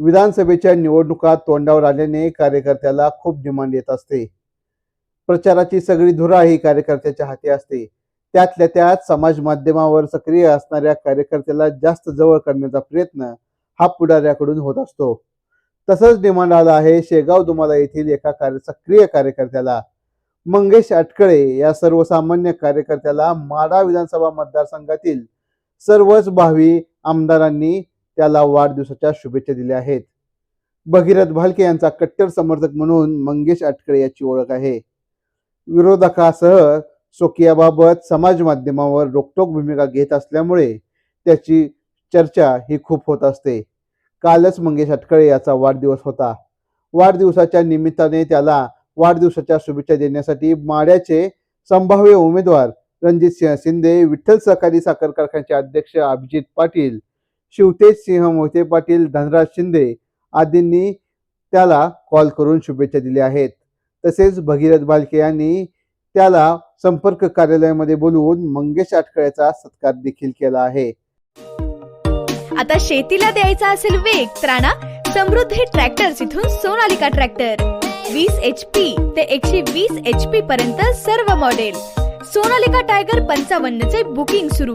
विधानसभेच्या निवडणुका तोंडावर आल्याने कार्यकर्त्याला खूप डिमांड येत असते. प्रचाराची सगळी धुरा ही कार्यकर्त्याच्या हाती असते. त्यातल्या त्यात समाज माध्यमावर सक्रिय असणाऱ्या कार्यकर्त्याला जास्त जवळ करण्याचा प्रयत्न हा पुढाऱ्याकडून होत असतो. तसंच डिमांड आला आहे शेगाव दुमाला येथील एका कार्य सक्रिय कार्यकर्त्याला. मंगेश अटकळे या सर्वसामान्य कार्यकर्त्याला माडा विधानसभा मतदारसंघातील सर्वच भावी आमदारांनी त्याला वाढदिवसाच्या शुभेच्छा दिल्या आहेत. भगीरथ भालके यांचा कट्टर समर्थक म्हणून मंगेश अटकळे याची ओळख आहे. विरोधकासह सोकियाबाबत समाज माध्यमावर रोकटोक भूमिका घेत असल्यामुळे त्याची चर्चा ही खूप होत असते. कालच मंगेश अटकळे याचा वाढदिवस होता. वाढदिवसाच्या निमित्ताने त्याला वाढदिवसाच्या शुभेच्छा देण्यासाठी माड्याचे संभाव्य उमेदवार रणजित सिंह शिंदे विठ्ठल सहकारी साखर कारखान्याचे अध्यक्ष अभिजित पाटील शिवतेज सिंह मोहिते पाटील धनराज शिंदे आदींनी त्याला कॉल करून शुभेच्छा दिल्या आहेत. तसेच भगीरथ बालके यांनी त्याला संपर्क कार्यालयामध्ये बोलवून मंगेश आटकळ्याचा सत्कार देखील केला आहे. आता शेतीला द्यायचा असेल वेग तर आणा समृद्धी ट्रॅक्टर्स इथून सोनालिका ट्रॅक्टर. वीस एच पी ते एकशे वीस एच पी पर्यंत सर्व मॉडेल सोनालिका टायगर पंचावन्न चे बुकिंग सुरू.